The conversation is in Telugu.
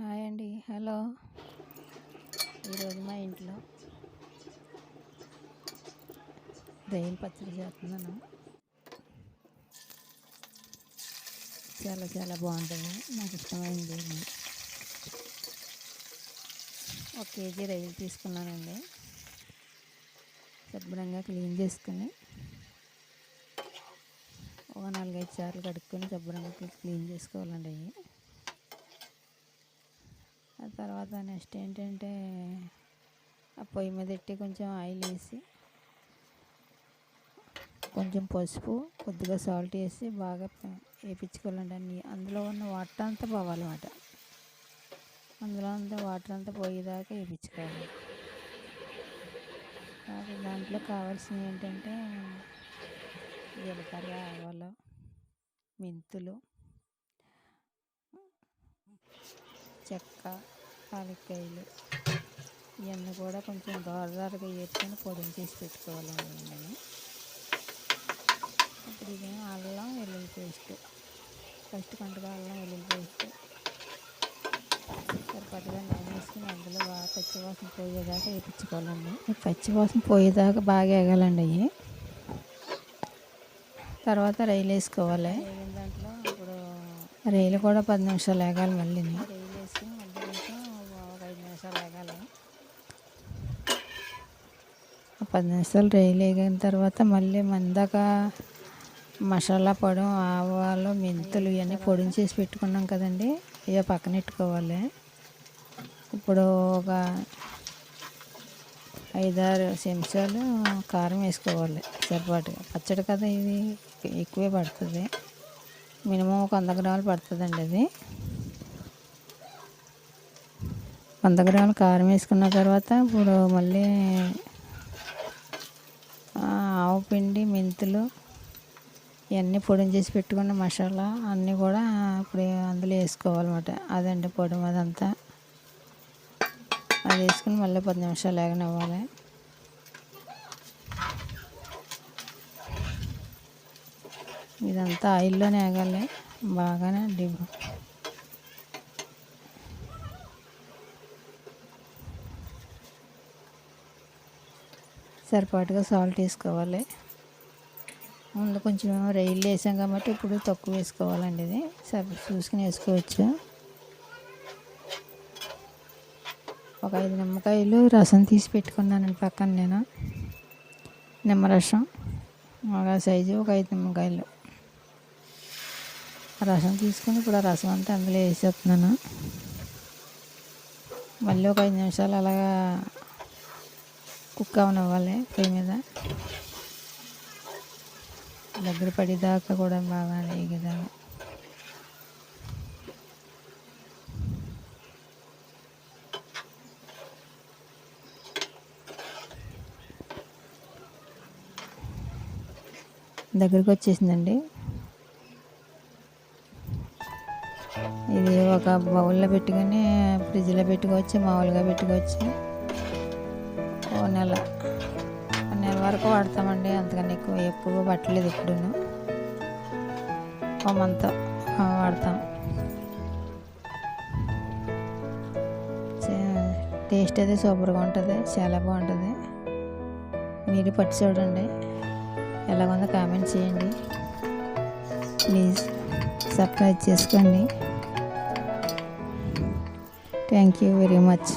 హాయ్ అండి. హలో. ఈరోజు మా ఇంట్లో దయ్యం పచ్చడి చేస్తున్నాను. చాలా చాలా బాగుంటుంది. నాకు ఇష్టమైంది ఒక కేజీ రొయ్యలు తీసుకున్నానండి. శుభ్రంగా క్లీన్ చేసుకుని ఒక నాలుగైదు సార్లు కడుక్కొని శుభ్రంగా క్లీన్ చేసుకోవాలండి అవి. తర్వాత నెక్స్ట్ ఏంటంటే ఆ పొయ్యి మీద పెట్టి కొంచెం ఆయిల్ వేసి కొంచెం పసుపు కొద్దిగా సాల్ట్ వేసి బాగా ప- వేపించుకోవాలండి అందులో ఉన్న వాటర్ అంతా పోవాలన్నమాట అందులో అంతా వాటర్ అంతా పోయేదాకా వేపించుకోవాలి అది దాంట్లో కావాల్సినవి ఏంటంటే జీలకర్ర ఆవాలు మెంతులు చెక్క పాలక్కాయలు ఇవన్నీ కూడా కొంచెం దోరదారుగా వేసుకొని పొడిని చేసి పెట్టుకోవాలండి నేను. ఇప్పుడు ఇది అల్లం వెల్లుల్లి పేస్ట్. ఫస్ట్ కొంటగా అల్లం వెల్లుల్లి పేస్ట్. సరిపడగా నూనె వేసుకుని అందులో బాగా పచ్చివాసన పోయేదాకా వేయించుకోవాలండి పచ్చివాసన పోయేదాకా బాగా ఎగాలండి అవి. తర్వాత రైలు వేసుకోవాలి. దాంట్లో ఇప్పుడు రైలు కూడా పది నిమిషాలు ఎగాలి మళ్ళీ రైలు వేసుకుని మళ్ళీ కొంచెం ఒక ఐదు నిమిషాలు ఎగాలి ఆ పది నిమిషాలు రైలు ఎగిన తర్వాత మళ్ళీ మందాక మసాలా పొడి ఆవాలు మెంతులు ఇవన్నీ పొడిని చేసి పెట్టుకున్నాం కదండి. ఇక పక్కన పెట్టుకోవాలి. ఇప్పుడు ఒక ఐదారు చెంచాలు కారం వేసుకోవాలి సరిపాటుగా పచ్చడి కదా ఇది ఎక్కువే పడుతుంది. మినిమం ఒక వంద గ్రాములు పడుతుందండి అది. వంద గ్రాములు కారం వేసుకున్న తర్వాత ఇప్పుడు మళ్ళీ ఆవు పిండి మెంతులు ఇవన్నీ పొడిని చేసి పెట్టుకున్న మసాలా అన్నీ కూడా ఇప్పుడు అందులో వేసుకోవాలన్నమాట. అదండి పొడి అదంతా అది వేసుకుని మళ్ళీ పది నిమిషాలు వేగనివ్వాలి ఇదంతా ఆయిల్లోనే వేగాలి. బాగానే డిబ్ సరిపాటుగా సాల్ట్ వేసుకోవాలి. ముందు కొంచెం రైలు వేసాం కాబట్టి ఇప్పుడు తక్కువ వేసుకోవాలండి ఇది. సరి చూసుకుని వేసుకోవచ్చు. ఒక ఐదు నిమ్మకాయలు రసం తీసి పెట్టుకున్నానండి పక్కన నేను. నిమ్మరసం. ఒక సైజు ఒక ఐదు నిమ్మకాయలు. రసం తీసుకుని ఇప్పుడు ఆ రసం అంతా అందులో వేసేస్తున్నాను. మళ్ళీ ఒక ఐదు నిమిషాలు అలాగా కుక్ అవనివ్వాలి పొయ్యి మీద. దగ్గర పడేదాకా కూడా బాగా వేగేదాకా దగ్గరకు వచ్చేసిందండి. ఇది ఒక బౌల్లో పెట్టుకొని ఫ్రిడ్జ్లో పెట్టుకోవచ్చు మామూలుగా పెట్టుకోవచ్చు. నెల. నెల వరకు వాడతామండి. అంతకన్నా ఎక్కువ ఎక్కువ పట్టలేదు ఇప్పుడును. ఒక మంత్ వాడతాం. టేస్ట్ అయితే సూపర్గా ఉంటుంది. చాలా బాగుంటుంది. మీరు పట్టి చూడండి. ఎలాగుందో కామెంట్ చేయండి. ప్లీజ్ సబ్స్క్రైబ్ చేసుకోండి. Thank you very much.